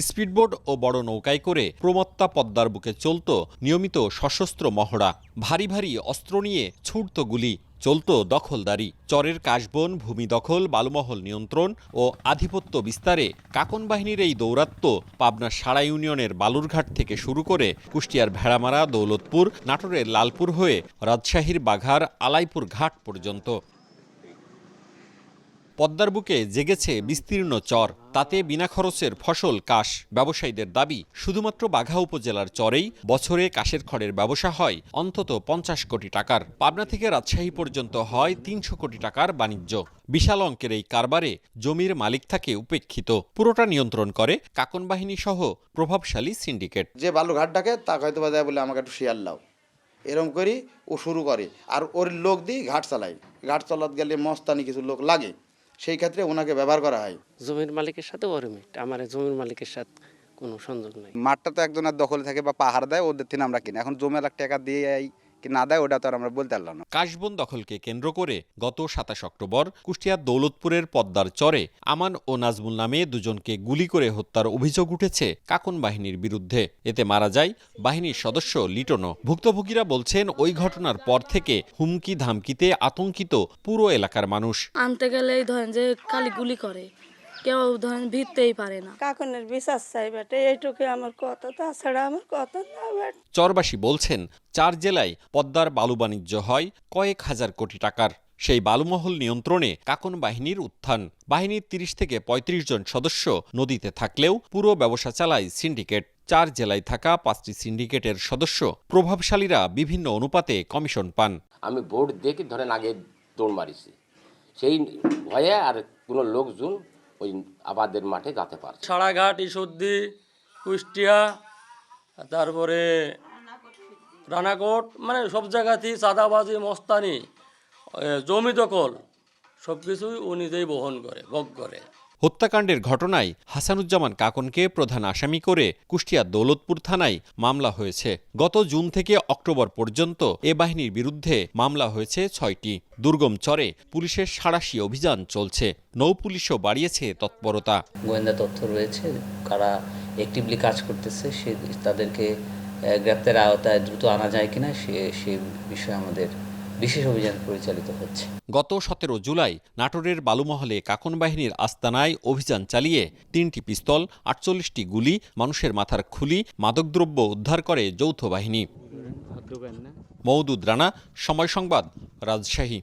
Speedboat ও বড় নৌকায় করে প্রমত্তা পদ্মার বুকে চলত নিয়মিত সশস্ত্র মহড়া। ভারী ভারী অস্ত্র নিয়ে ছুটত গুলি, চলত দখলদারি। চরের কাশবন, ভূমি দখল, বালুমহল নিয়ন্ত্রণ ও আধিপত্য বিস্তারে কাকন বাহিনীর এই দৌরাত্ম্য পাবনার সাড়া ইউনিয়নের বালুরঘাট থেকে শুরু করে কুষ্টিয়ার ভেড়ামারা, দৌলতপুর, নাটোরের লালপুর হয়ে রাজশাহীর বাঘার আলাইপুর ঘাট পর্যন্ত। পদ্মার বুকে জেগেছে বিস্তীর্ণ চর। তাতে বিনা খরচের ফসল, কাশ, ব্যবসায়ীদের দাবি, শুধুমাত্র বাঘা উপজেলার চরেই বছরে কাশের খড়ের ব্যবসা হয়, অন্তত পঞ্চাশ কোটি টাকার। পাবনা থেকে রাজশাহী পর্যন্ত হয় তিনশো কোটি টাকার বাণিজ্য। বিশাল অঙ্কের এই কারবারে জমির মালিক থাকে উপেক্ষিত। পুরোটা নিয়ন্ত্রণ করে কাকন বাহিনী সহ প্রভাবশালী সিন্ডিকেট। যে বালুঘাট ডাকে, তাকে হয়তো দেয় বলে আমাকে একটু শিয়াল লাও এরম করি ও শুরু করে। আর ওর লোক দিয়ে ঘাট চালাই। ঘাট চালাতে গেলে মস্তানি কিছু লোক লাগে। সেই ক্ষেত্রে ওনাকে ব্যবহার করা হয়। জমির মালিকের সাথে আমার জমির মালিকের সাথে কোনো সংযোগ নাই। মাঠটা তো একজনের দখলে থাকে বা পাহাড় দেয় ওদের থেকে আমরা কিনি। এখন জমি একটা টাকা দিয়ে কি না দেয় ওটা তো আর আমরা বলতে পারলাম না। কাশবন দখলকে কেন্দ্র করে গত সাতাশ অক্টোবর কুষ্টিয়ার দৌলতপুরের পদ্মার চরে আমান ও নাজমুল নামে দুজনকে গুলি করে হত্যার অভিযোগ উঠেছে কাকন বাহিনীর বিরুদ্ধে। এতে মারা যায় বাহিনীর সদস্য লিটনও। ভুক্তভোগীরা বলছেন ওই ঘটনার পর থেকে হুমকি ধামকিতে আতঙ্কিত পুরো এলাকার মানুষ। আনতে গেলেই ধরেন যে খালি গুলি করে। কেউ ধরেন ভিড়তেই পারে না। কাকনের বিশ্বাস চাই বেটে এইটুকু আমার কথা তাছাড়া আমার কথা না বেটা। চরবাসী বলছেন চার জেলায় পদ্মার বালু বাণিজ্য হয় কয়েক হাজার কোটি টাকার। সেই বালুমহল নিয়ন্ত্রণে কাকন বাহিনীর উত্থান। বাহিনীর তিরিশ থেকে ৩৫ জন সদস্য নদীতে থাকলেও পুরো ব্যবসা চালায় সিন্ডিকেট। চার জেলায় থাকা পাঁচটি সিন্ডিকেটের সদস্য প্রভাবশালীরা বিভিন্ন অনুপাতে কমিশন পান। আমি বোর্ড দেখে ধরেন আগে দৌড় মারিছি। সেই ভয়ে আর কোনো লোকজন ওই আবাদের মাঠে গাতে পারছে। ছাড়াঘাট ইসুদ্দি কুষ্টিয়া, তারপরে রানাকোট মানে সব জায়গাতেই চাঁদাবাজি, মস্তানি জমি দখল সব কিছুই ও নিজেই বহন করে, ভোগ করে। হত্যাকাণ্ডের ঘটনায় হাসানুজ্জামান কাকনকে প্রধান আসামি করে কুষ্টিয়া দৌলতপুর থানায় মামলা হয়েছে। গত জুন থেকে অক্টোবর পর্যন্ত এ বাহিনীর বিরুদ্ধে মামলা হয়েছে ছয়টি। দুর্গম চরে পুলিশের সাড়াশি অভিযান চলছে। নৌপুলিশও বাড়িয়েছে তৎপরতা। গোয়েন্দা তথ্য রয়েছে, কারা অ্যাক্টিভলি কাজ করতেছে, সে তাদেরকে গ্রেপ্তারের আওতায় দ্রুত আনা যায় কিনা, সে সে বিষয়ে আমাদের বিশেষ অভিযান পরিচালিত হচ্ছে। গত সতেরো জুলাই নাটোরের বালুমহলে কাকন বাহিনীর আস্তানায় অভিযান চালিয়ে তিনটি পিস্তল আটচল্লিশটি গুলি মানুষের মাথার খুলি মাদকদ্রব্য উদ্ধার করে যৌথ বাহিনী। মৌদুদ রানা সময় সংবাদ রাজশাহী।